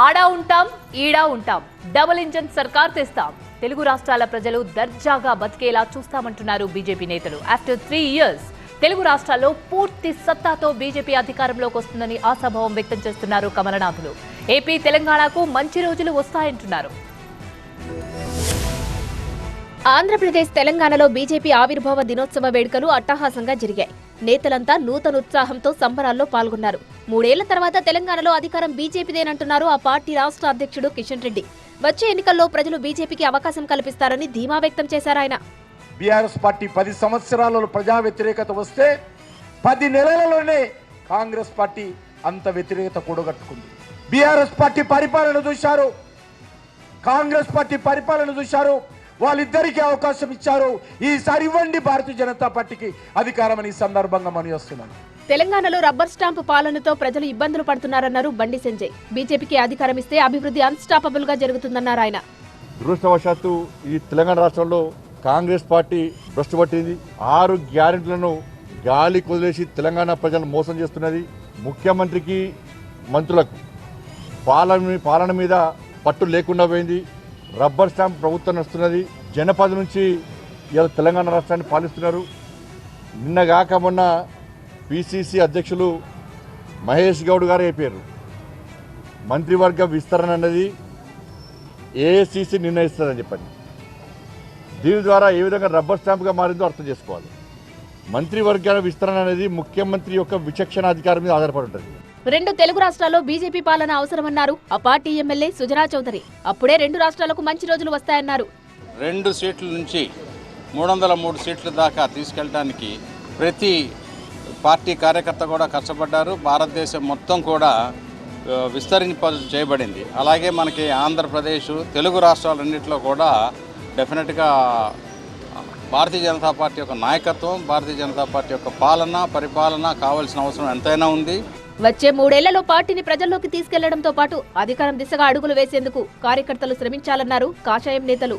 ఆడా ఉంటాం ఈడా ఉంటాం. డబుల్ ఇంజన్ సర్కార్ తెస్తాం. తెలుగు రాష్ట్రాల ప్రజలు దర్జాగా బతికేలా చూస్తామంటున్నారు బీజేపీ నేతలు. ఆఫ్టర్ త్రీ ఇయర్స్ తెలుగు రాష్ట్రాల్లో పూర్తి సత్తాతో బీజేపీ అధికారంలోకి వస్తుందని ఆశాభావం వ్యక్తం చేస్తున్నారు కమలనాథులు. ఏపీ తెలంగాణకు మంచి రోజులు వస్తాయంటున్నారు. ఆంధ్రప్రదేశ్ తెలంగాణలో బీజేపీ ఆవిర్భావ దినోత్సవ వేడుకలు అట్టహాసంగా జరిగాయి. నేతలంతా నూతన ఉత్సాహంతో సంబరాల్లో పాల్గొన్నారు. మూడేళ్ళ తర్వాత తెలంగాణలో అధికారం బీజేపీదేనంటున్నారు ఆ పార్టీ రాష్ట్ర అధ్యక్షుడు కిషన్ రెడ్డి. వచ్చే ఎన్నికల్లో ప్రజలు బీజేపీకి అవకాశం కల్పిస్తారని ధీమా వ్యక్తం చేశారు ఆయన. బీఆర్ఎస్ పార్టీ పది సంవత్సరాలలో ప్రజా వ్యతిరేకత వస్తే పది నెలలలోనే కాంగ్రెస్ పార్టీ అంత వ్యతిరేకత కూడగట్టుకుంది. బీఆర్ఎస్ పార్టీ పరిపాలన చూశారు. కాంగ్రెస్ పార్టీ పరిపాలన చూశారు. వాళ్ళిద్దరికీ అవకాశం ఇచ్చారు. ఈసారి ఇవ్వండి భారతీయ జనతా పార్టీకి అధికారం అని ఈ సందర్భంగా మని వస్తున్నాను. తెలంగాణలో రబ్బర్ స్టాంపు పాలనతో ప్రజలు ఇబ్బందులు పడుతున్నారన్నారు బండి సంజయ్. బీజేపీకి అధికారం ఇస్తే అభివృద్ధి అన్స్టాపబుల్గా జరుగుతుందన్నారు ఆయన. దురదృష్టవశాత్తు ఈ తెలంగాణ రాష్ట్రంలో కాంగ్రెస్ పార్టీ భ్రష్టు పట్టింది. ఆరు గ్యారెంటీలను గాలి కొదిలేసి తెలంగాణ ప్రజలను మోసం చేస్తున్నది ముఖ్యమంత్రికి మంత్రులకు. పాలన పాలన మీద పట్టు లేకుండా పోయింది. రబ్బర్ స్టాంప్ ప్రభుత్వం నడుస్తున్నది. జనపద నుంచి ఇలా తెలంగాణ రాష్ట్రాన్ని పాలిస్తున్నారు. నిన్నగాక మొన్న పిసిసి అధ్యక్షులు మహేష్ గౌడ్ గారు అయిపోయారు. మంత్రివర్గ విస్తరణ అన్నది ఏఐసిసి నిర్ణయిస్తుందని చెప్పండి. దీని ద్వారా ఏ విధంగా రబ్బర్ స్టాంప్గా మారిందో అర్థం చేసుకోవాలి. మంత్రివర్గాల విస్తరణ అనేది ముఖ్యమంత్రి యొక్క విచక్షణ అధికారం మీద ఆధారపడి ఉంటుంది. రెండు తెలుగు రాష్ట్రాల్లో బీజేపీ పాలన అవసరమన్నారు. ఆ పార్టీ ఎమ్మెల్యే సుజనా చౌదరి. అప్పుడే రెండు రాష్ట్రాలకు మంచి రోజులు వస్తాయన్నారు. రెండు సీట్ల నుంచి మూడు వందల మూడు సీట్ల దాకా తీసుకెళ్ళడానికి ప్రతి పార్టీ కార్యకర్త కూడా కష్టపడ్డారు. భారతదేశం మొత్తం కూడా విస్తరింప చేయబడింది. అలాగే మనకి ఆంధ్రప్రదేశ్ తెలుగు రాష్ట్రాలన్నింటిలో కూడా డెఫినెట్గా భారతీయ జనతా పార్టీ యొక్క నాయకత్వం భారతీయ జనతా పార్టీ యొక్క పాలన పరిపాలన కావాల్సిన అవసరం ఎంతైనా ఉంది. వచ్చే మూడేళ్ళలో పార్టీని ప్రజల్లోకి తీసుకెళ్ళడంతో పాటు అధికారం దిశగా అడుగులు వేసేందుకు కార్యకర్తలు శ్రమించాలన్నారు కాషాయం నేతలు.